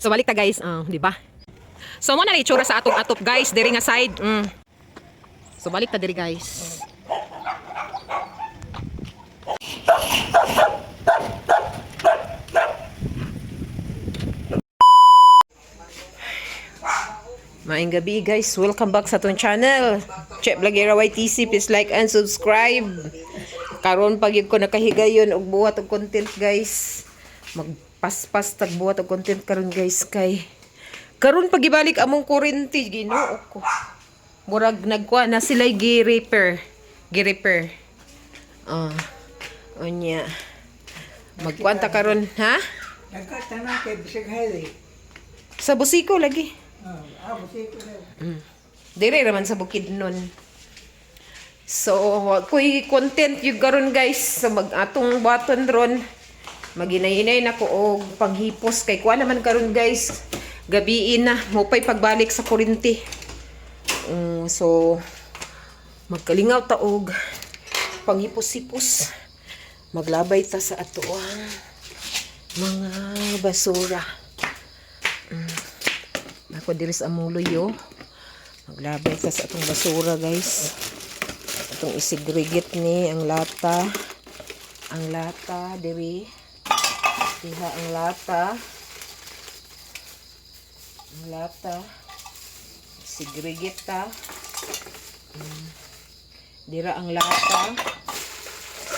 So balik ta guys, ah, di ba? So mo na itsura sa atong atop guys, diri nga side. Mm. So balik ta diri guys. Maayong gabi guys, welcome back sa atong channel. Check Blagera YTC, please like and subscribe. Karon pag ko nakahigayon og buhat og content guys. Magpaspas tag buhat og content karon guys kay karon pag ibalik among kurente Ginoo ko. Murag nagkuha na sila gi-repair. Gi-repair. Ah. Onya. Magkwanta karon, ha? Nagkatanan kay Bisig Highway. Sa busiko lagi. Ah, ah, busik ko na. Dire raman sa bukid nun. So, kuy content yung garon guys sa mag atong button ron. Maginainay na ko og panghipos kay kuha naman karon guys. Gabiin na mupay pagbalik sa kurinti. Mm, so magkalingaw ta og panghipos-hipos. Maglabay ta sa atoang mga basura. Ako diri sa amuloy Maglabay ta sa atong basura guys. Atong isigregate ni ang lata. Ang lata diri. Diha ang lata. Ang lata. Sigregate ta. Mm. Dira ang lata.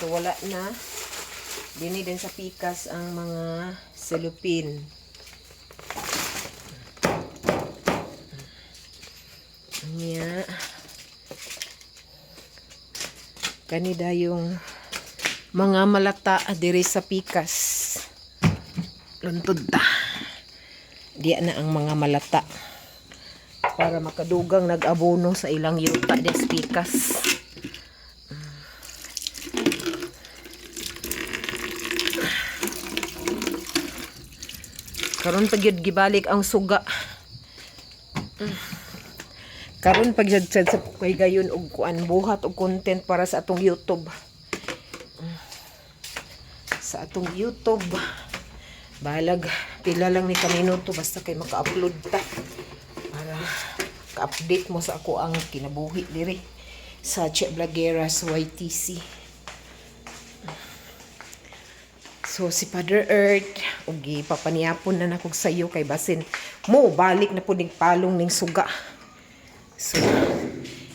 So wala na. Dini din sa pikas ang mga cellophane. Nya. Kanida yung mga malata diri sa pikas. Luntod ta. Diya na ang mga malata. Para makadugang nag-abono sa ilang yuta des pikas. Karon pag yun gibalik ang suga. Karon pag jud sa kay gayon og kuan buhat og content para sa atong YouTube. Sa atong YouTube. Balag pila lang ni kaminuto basta kay maka-upload ta para ka-update mo sa ako ang kinabuhi diri sa Che Blagueras YTC. So si Father Earth ug gipapaniapon na nakog sayo kay basin mo balik na pud ning palong ning suga. So,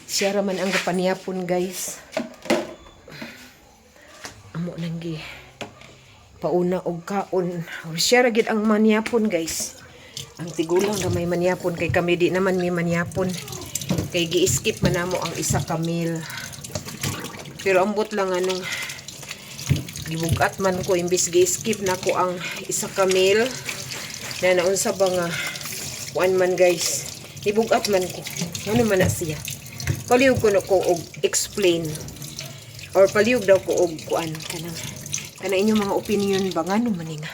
siya raman ang kapaniapon guys. Amo nang gi pauna og kaon. Ra gid ang maniapon guys. Ang tigulang na may maniapon kay kami di naman may maniapon. Kay gi-skip man namo ang isa ka meal. Pero ambot lang anong gibugat man ko imbis gi-skip na ang isa ka meal na naunsa ba nga kuan man guys ibugat man ko ano man na siya palihog ko na ko og explain or palihog daw ko og kuan kanang kana inyong mga opinion ba ngano man ni nga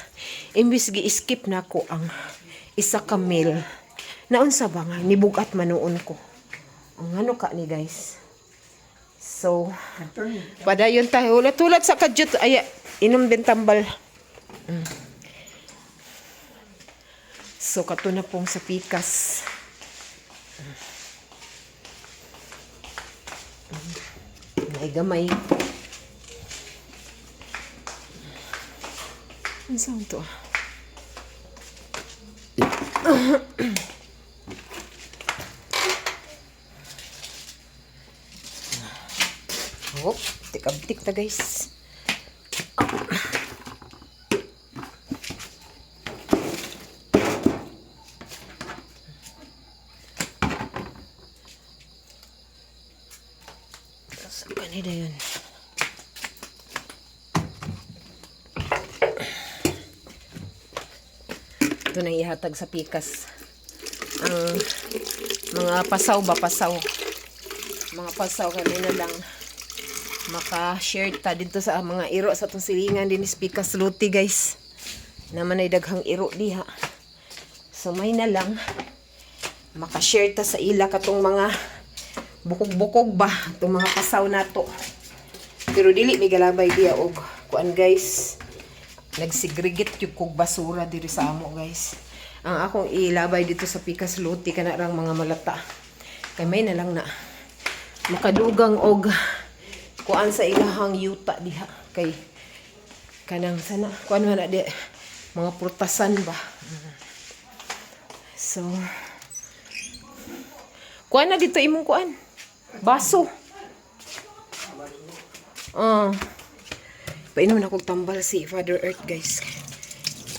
imbis gi-skip na ko ang isa ka meal naunsa ba nga nibugat man noon ko ang ano ka ni guys so. Padayon tayo. Ulat-ulat sa kadyot. Ay, inom din tambal. Mm. So, kato na pong sa pikas. Mm. May gamay. Ano saan to? Oh, tikabtik ta guys. Sa kanila yun. Ito na ihatag sa pikas. Ang mga pasaw ba pasaw. Mga pasaw kanina lang. Maka-share ta dito sa mga iro sa itong silingan din is Pikas Luti guys. Naman ay daghang iro diha. So may na lang. Maka-share ta sa ila katong mga bukog-bukog ba? Itong mga pasaw na to. Pero dili may galabay diya og kuan guys nagsigregit yung kog basura diri sa amo guys ang akong ilabay dito sa pikas luti kana rang mga malata. Kay may na lang na makadugang og kuan sa ilahang yuta diha kay kanang sana kuan man di mga prutasan ba. So kuan na dito imong kuan. Baso. Ah. Painom na kong tambal si Father Earth, guys.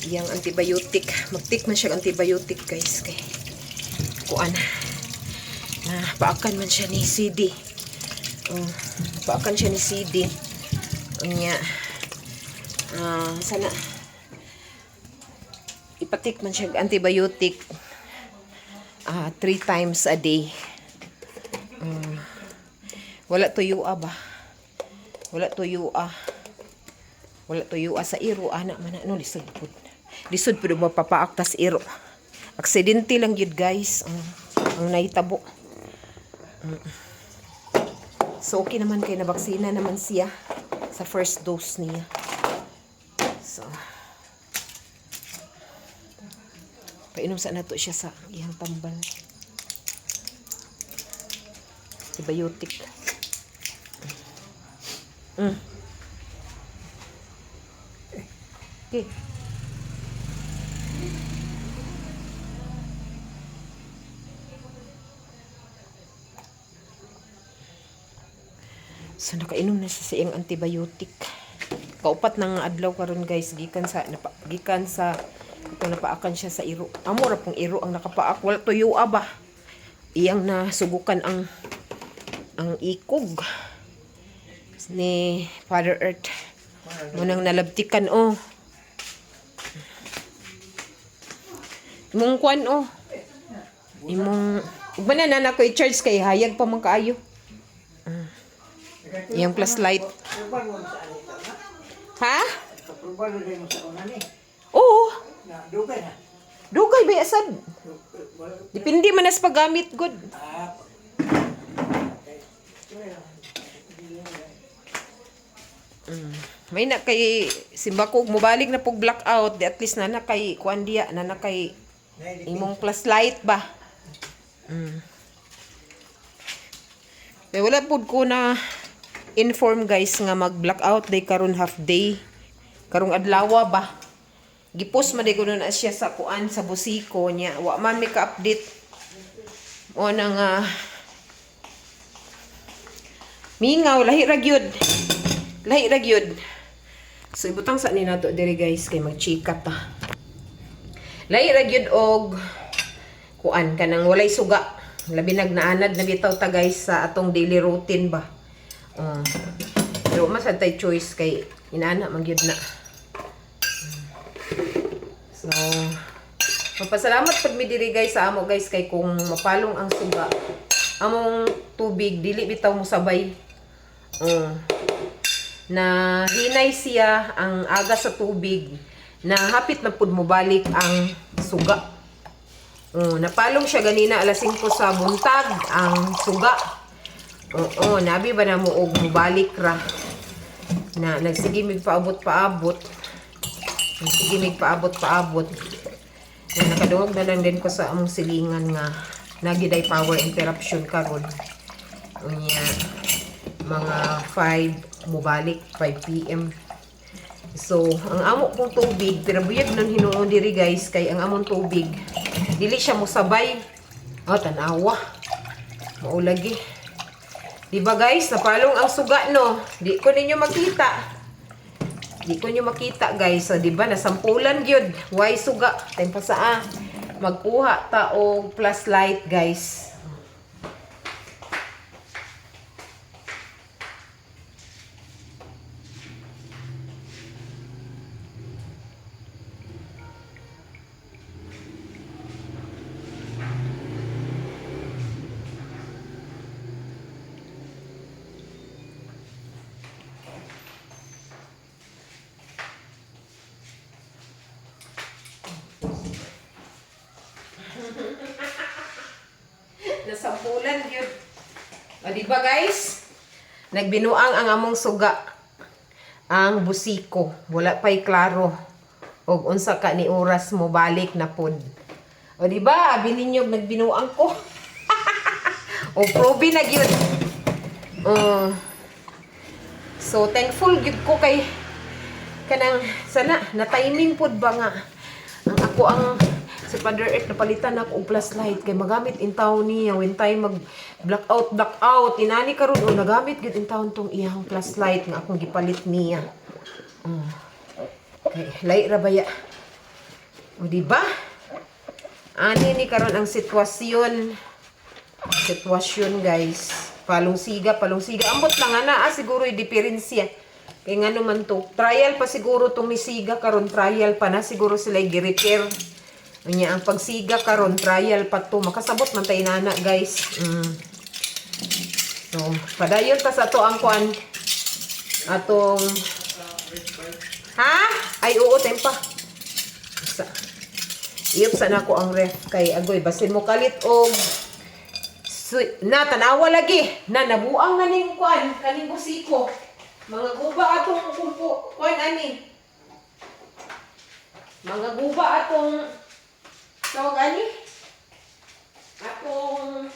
Yang antibiotic. Magtik man siya antibiotic, guys. Kay, kuan. Na, paakan man siya ni CD. Oh, paakan siya ni CD. Niya. Ah, sana. Ipatik man siya antibiotic. Ah, three times a day. Mm. wala tuyo ba? Wala tuyo ah. Wala tuyo sa iro ana man ano lisod pud. Lisod pud mo papaaktas iro. Aksidente lang yun guys. Ang, ang naitabo. Mm. So okay naman kay nabaksina naman siya sa first dose niya. So Painom sa nato siya sa iyang tambal. Antibiotic. Mm. Okay. So nakainom na siya sa iyang antibiotic. Kaupat ng adlaw karon guys gikan sa napa, gikan sa ito napaakan siya sa iro. Amo ra pong iro ang nakapaak wala tuyo ba. Iyang nasugukan ang ang ikog ni Father Earth. Munang nalabtikan oh. Imong kwan oh. Imong ug na na ko i-charge kay hayag pa man kaayo. Yung plus light. Approval mo sa anita na. Ha? Oo. Dugay na. Dugay ba asad? Depende man nas paggamit good. Ah, May na kay simbako mobalik na pog blackout di at least na na kay kuan na na kay imong plus light ba. Mm. Wala pud ko na inform guys nga mag blackout day karon half day. Karong adlaw ba. Gipos man ko na siya sa kuan sa busiko niya. Wa man mi ka-update. O na nga Mingaw lahi ra gyud. Lahi ra gyud. So ibutang sa ni nato diri guys kay magchika ta. Ra gyud og kuan kanang walay suga. Labi nagnaanad na bitaw ta guys sa atong daily routine ba. Uh, pero masad tay choice kay inaana man gyud na. So Magpasalamat pud mi diri guys sa amo guys kay kung mapalong ang suga among tubig dili bitaw mo sabay. Uh, na hinay siya ang aga sa tubig na hapit na pud mo balik ang suga. Oh, napalong siya ganina alas 5 sa buntag ang suga. Oo, nabi ba na mo og mubalik ra. Na nagsige mig paabot-paabot. Nagsige mig paabot-paabot. Na nakadungog na lang din ko sa among silingan nga nagiday power interruption karon. Unya mga 5 mubalik 5 PM. So, ang amo kong tubig, pirabuyag nang hinuon diri guys, kay ang among tubig, dili siya musabay. Oh, tanawa. Maulagi. Di ba guys, napalong ang suga no. Di ko ninyo makita. Di ko nyo makita guys. So, di ba, nasampulan gyud. Why suga? Time pa saa. Magkuha ta og plus light guys. Nasampulan yun. O, di ba guys? Nagbinuang ang among suga. Ang busiko. Wala pa'y klaro. O unsa ka ni oras mo balik na pod. O di ba, bininyog nagbinuang ko. o probe na gyud. Uh, so thankful gyud ko kay kanang sana na timing pod ba nga ang ako ang si Father Earth napalitan ako og flashlight kay magamit in town niya when time mag blackout blackout inani karon o nagamit gyud in town tong iyang flashlight nga akong gipalit niya. Mm. Kay lay ra baya. O di ba? Ani ni karon ang sitwasyon. Sitwasyon guys. Palong siga, palong siga. Ambot lang ana ah, siguro diferensya. Kaya nga naman to, trial pa siguro tong misiga karon trial pa na siguro sila gi-repair. Unya ang pagsiga karon trial pa to. Makasabot man tayo nana guys. Mm. So, padayon ta sa to ang kwan. Atong Ha? Ay oo tempa. Sa Iyop sana ko ang ref kay agoy basin mo kalit Su- na tanawa lagi na nabuang na ning kwan kaning busiko mga guba atong kumpo kwan ani mga guba atong tawag ani atong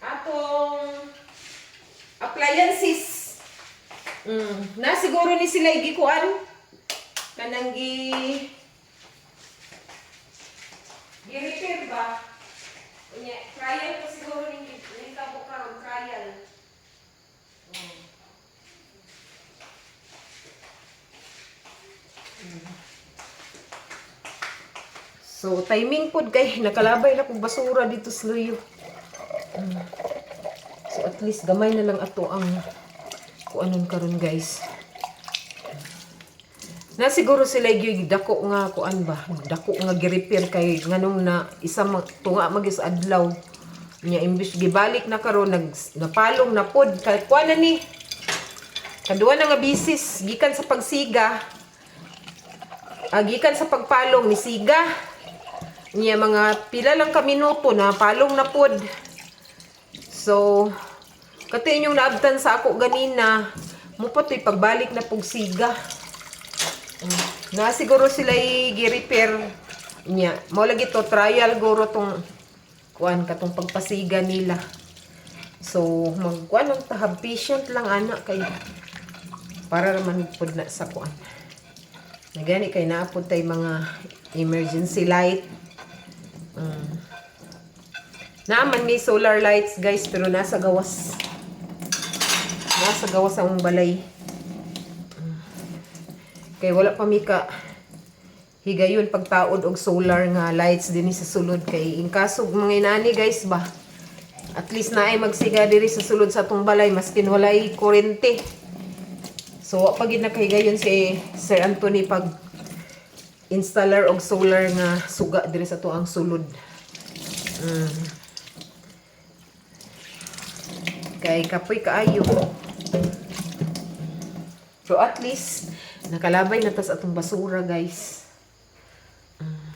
atong appliances mm. na siguro ni sila gikuan kanang gi Gi-repair ba? Unya, trial ko siguro ning ning tabo karon trial. So, timing pod kay nakalabay na kong basura dito sa luyo. So, at least gamay na lang ato ang kuanon karon guys. Na siguro sila gyud dako nga kuan ba, dako nga gi-repair kay nganong na isa mag tunga magis adlaw. Nya imbis gibalik na karon nag napalong na pod kay kuan ni. Kaduwa na nga bisis gikan sa pagsiga. Ah, gikan sa pagpalong ni siga. Nya mga pila lang ka minuto na palong na pod. So, kato inyong naabtan sa ako ganina, mo pa to'y pagbalik na pugsiga. Na siguro sila gi-repair niya. Mo lagi to trial guro tong kuan katong pagpasiga nila. So magkuan ng tahab patient lang ana kay para naman pud na sa kuan. Nagani kay naapod tay mga emergency light. Mm. Naaman may solar lights guys pero nasa gawas. Nasa gawas ang balay. Kay wala pa mi ka higayon pagtaod og solar nga lights dinhi sa sulod kay in kaso mga inani guys ba at least na ay magsiga diri sa sulod sa atong balay maskin walay kuryente. So wa pa gid nakahigayon si Sir Anthony pag installer og solar nga suga diri sa tuang sulod. Mm. Kay kapoy kaayo. So at least nakalabay na tas atong basura guys. Mm.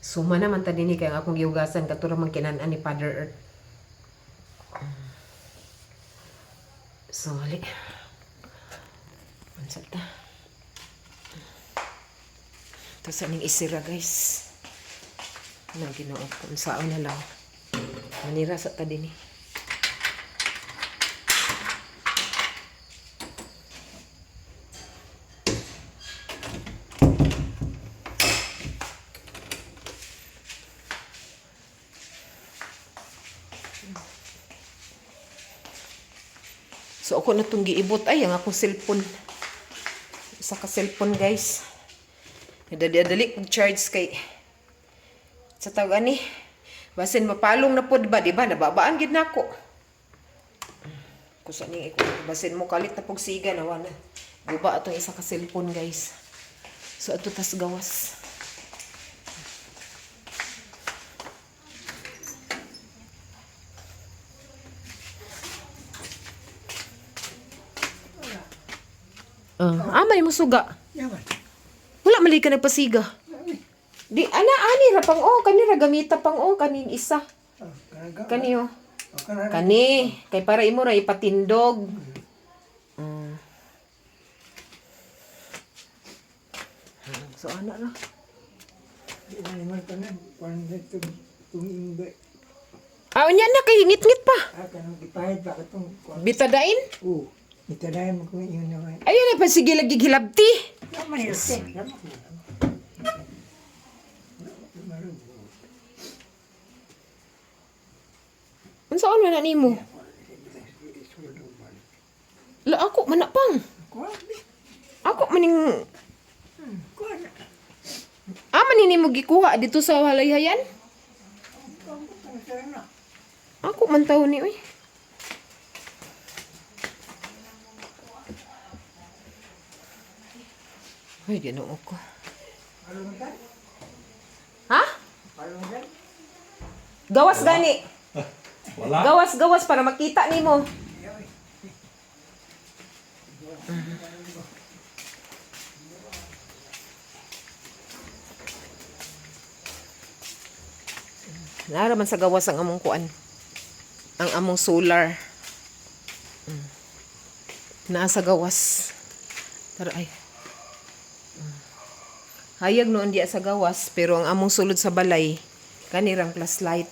Suma naman ta dinhi kay ang akong gihugasan katura man kinan-an ni Father Earth. So, ali. Ansat ta. Ito sa ning isira guys. Nang ginoo kung saan na lang. Manira sa ta dinhi. So ako na itong giibot. Ay, ang akong cellphone. Isa ka cellphone, guys. Dali-dali kong charge kay sa tawag ani. Basin mapalong na pod ba, di ba? Nababaan gid nako. Kusa ni iko basin mo kalit na pugsiga na wala. Guba atong isa ka cellphone, guys. So ato tas gawas. Uh, ah, may musuga. Yaman. Wala malay ka nagpasiga. Di, ana, ani, rapang o, oh, kani, ragamita pang oh, o, kanin isa. Kani o. Kani, kay para imo ra ipatindog. So, ana na. Ah, unya na kay ngit-ngit pa. Bitadain? Oo. Itadayan mo kung yun naman. Ayun na pa sige lagi gilabti. Laman yun. Unsa man na nimo? La ako manapang. Ako maning ah manini mo gikuha dito sa halayhayan. Ako man taw ni oy. Ay, ginoo ko. Ha? Gawas gani. Wala. Gawas gawas para makita nimo. Naraman sa gawas ang among kuan. Ang among solar. Mm. Nasa gawas. Tara ay. Hayag noon diya sa gawas pero ang among sulod sa balay kanirang plus light.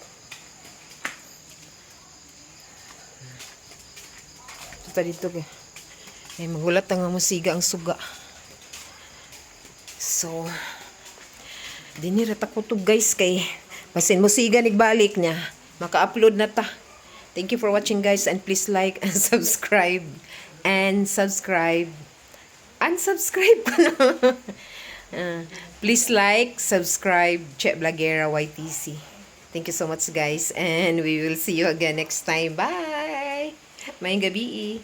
Ito dito kay. Ay magulat ang musiga ang suga. So, dinira ta ko to guys kay basin musiga nigbalik niya. Maka-upload na ta. Thank you for watching guys and please like and subscribe. And subscribe. Unsubscribe ko. Ah, please like, subscribe, Chet Blagera YTC. Thank you so much guys and we will see you again next time. Bye! May gabi.